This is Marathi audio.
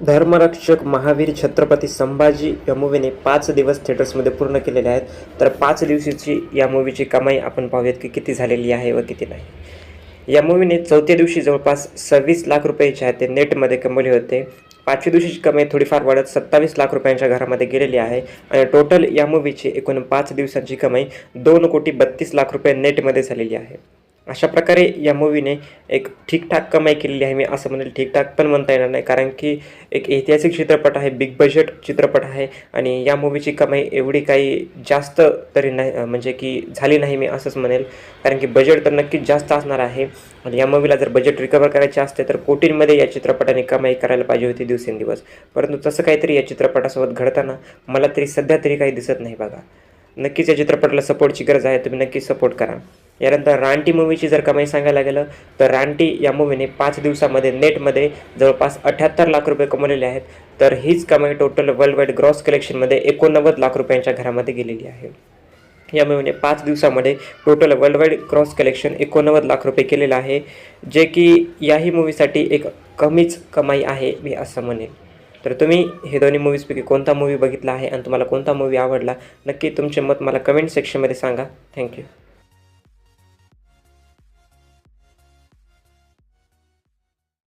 धर्मरक्षक महावीर छत्रपती संभाजी या मूवीने पाच दिवस थिएटर्समध्ये पूर्ण केलेले आहेत. तर पाच दिवशीची या मूवीची कमाई आपण पाहूयात की किती झालेली आहे व किती नाही. या मूवीने चौथ्या दिवशी जवळपास सव्वीस लाख रुपयाचे आहे ते नेटमध्ये कमवले होते. पाचव्या दिवशीची कमाई थोडीफार वाढत सत्तावीस लाख रुपयांच्या घरामध्ये गेलेली आहे आणि टोटल या मूवीची एकूण पाच दिवसांची कमाई दोन कोटी बत्तीस लाख रुपये नेटमध्ये झालेली आहे. अशा प्रकारे या मूवीने एक ठीकठाक कमाई केलेली आहे मी असं म्हणेल ठीकठाक पण म्हणता येणार नाही. कारण की एक ऐतिहासिक चित्रपट आहे बिग बजेट चित्रपट आहे आणि या मूवीची कमाई एवढी काही जास्त तरी नाही म्हणजे की झाली नाही मी असंच म्हणेल. कारण की बजेट तर नक्कीच जास्त असणार आहे. आणि या मूवीला जर बजेट रिकवर करायचे असते तर कोटींमध्ये या चित्रपटाने कमाई करायला पाहिजे होती दिवसेंदिवस. परंतु तसं काहीतरी या चित्रपटासोबत घडताना मला तरी सध्या तरी काही दिसत नाही बघा. नक्कीच या चित्रपटाला सपोर्टची गरज आहे तुम्ही नक्कीच सपोर्ट करा. यानंतर रानटी मूवीची जर कमाई सांगायला गेलं तर रानटी या मूवीने पाच दिवसामध्ये नेटमध्ये जवळपास अठ्याहत्तर लाख रुपये कमवलेले आहेत. तर हीच कमाई टोटल वर्ल्ड वाईड ग्रॉस कलेक्शनमध्ये एकोणनव्वद लाख रुपयांच्या घरामध्ये गेलेली आहे. या मूवीने पाच दिवसामध्ये total world wide cross collection एकोणनव्वद लाख रुपये केलेलं आहे जे की याही मूवीसाठी एक कमीच कमाई आहे मी असं म्हणेन. तर तुम्ही हे दोन्ही मूवीजपैकी कोणता मूवी बघितला आहे आणि तुम्हाला कोणता मूवी आवडला नक्की तुमचे मत मला कमेंट सेक्शनमध्ये सांगा. थँक्यू